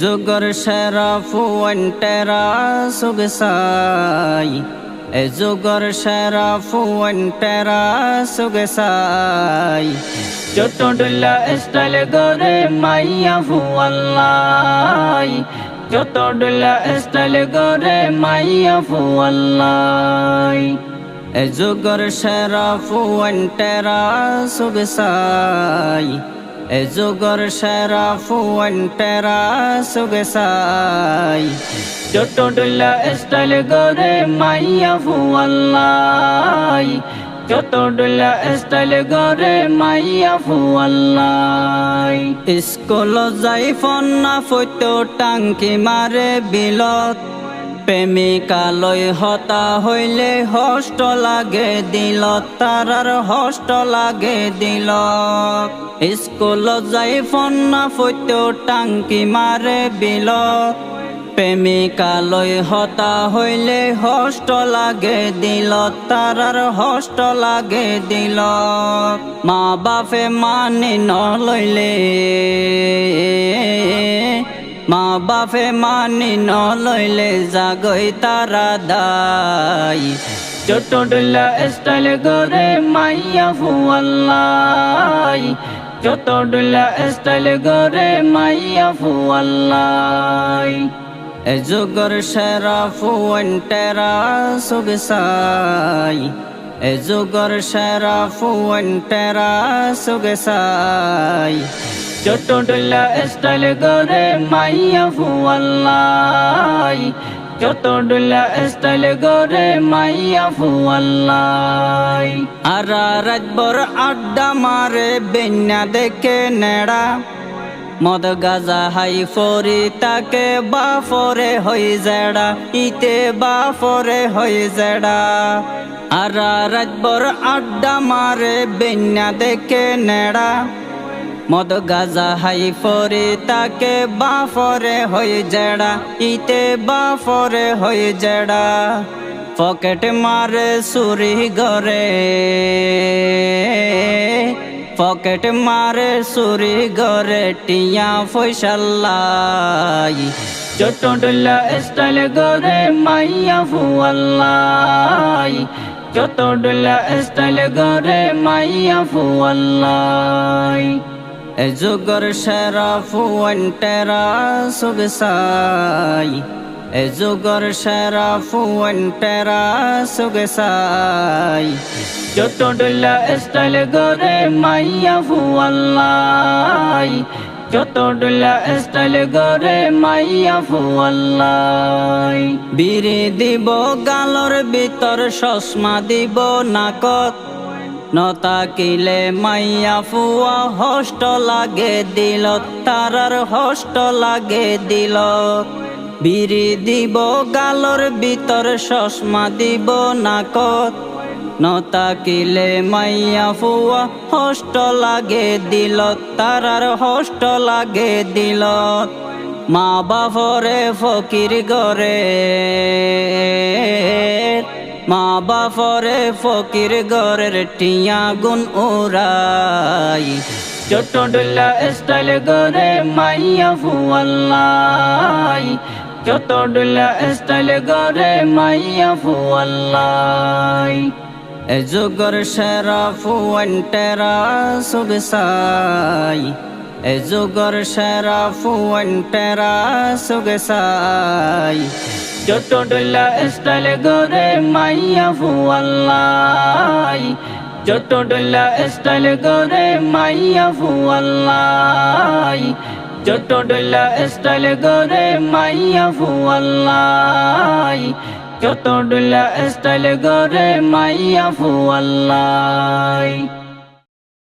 যুগর সেরা ফুয়েন্টেরা সুগসাই। এ যুগর সেরা ফুয়েন্টেরা সুগসাই। চট্টডুল্লা স্টাইল গরে মাইয়া ফুয়াল্লাই। চট্টডুল্লা স্টাইল গরে মাইয়া ফুয়াল্লাই। এ যুগর সেরা ফুয়েন্টেরা সুগসাই। এ যুগর সেরা ফুয়েন্টেরা সুগসাই চট্টডুল্লা স্টাইল গরে মাইয়া ফুয়াল্লাই চট্টডুল্লা স্টাইল গরে মাইয়া ফুয়াল্লাই স্কুল যাই ফন্না ফৈতো টাঙ্কি মারে বিলত। প্রেমিকালৈ হতা হইলে হষ্ট লাগে দিলত তারার হষ্ট লাগে দিল। স্কুলত যাই ফন্না ফৈতো টাঙ্কি মারে বিল। প্রেমিকালৈ হতা হইলে হষ্ট লাগে দিলত তারার হষ্ট লাগে দিল। মা বাপে মানি নলইলে। মা বাপে মানি নলইলে জাগই তারা দাই। চট্টডুল্লা স্টাইল গরে মাইয়া ফুয়াল্লাই চট্টডুল্লা স্টাইল গরে মাইয়া ফুয়াল্লাই। এ যুগর সেরা ফুয়েন্টেরা সুগসাই। এ যুগর সেরা ফুয়েন্টেরা সুগসাই। চট্টডুল্লা স্টাইল গরে মাইয়া ফুয়াল্লাই চট্টডুল্লা স্টাইল গরে মাইয়া ফুয়াল্লাই আর রাতবর আড্ডা মারে বেন্যা দেখে নেড়া মদ গাজা হাই ফরি তাকে বা বাফরে হই জেড়া ইতে বা বাফরে হই জেড়া আর রাতবর আড্ডা মারে বেন্যা দেখে নেড়া মদ গাজা হাই ফরে তাকে বাফরে হই জেড়া, ইতে বাফরে হই জেড়া। পকেট মারে সুরি গরে, পকেট মারে সুরি গরে, টিয়া ফৈসাল্লাই চট্টডুল্লা স্টাইল গরে মাইয়া ফুয়াল্লাই চট্টডুল্লা স্টাইল গরে মাইয়া ফুয়াল্লাই যুগর সেরা ফুয়েন্টেরা সুগসাই। এ যুগর সেরা ফুয়েন্টেরা সুগসাই। চট্টডুল্লা স্টাইল গরে মাইয়া ফুয়াল্লাই। চট্টডুল্লা স্টাইল গরে মাইয়া ফুয়াল্লাই। বিড়ি দিব গালর ভিতর, চশমা দিব নাকত। নতাকিলে মাইয়া ফুয়া হষ্ট লাগে দিলত তারার হষ্ট লাগে দিলত বিড়ি দিব, গালর ভিতর চশমা দিব নাকত। নতাকিলে মাইয়া ফুয়া হষ্ট লাগে দিলত তারার হষ্ট লাগে দিলত মা বাপরে ফকির গরে। মা বাপরে ফকির গরের টিয়া গুন ওরাই। চট্টডুল্লা স্টাইল গরে মাইয়া ফুয়াল্লাই। চট্টডুল্লা স্টাইল গরে মাইয়া ফুয়াল্লাই। এ যুগর সেরা ফুয়েন্টেরা সুগসাই এ যুগর সেরা ফুয়েন্টেরা সুগসাই চট্টডুল্লা স্টাইল গরে মাইয়া ফুয়াল্লাই চট্টডুল্লা স্টাইল গরে মাইয়া ফুয়াল্লাই চট্টডুল্লা স্টাইল গরে মাইয়া ফুয়াল্লাই চট্টডুল্লা স্টাইল গরে মাইয়া ফুয়াল্লাই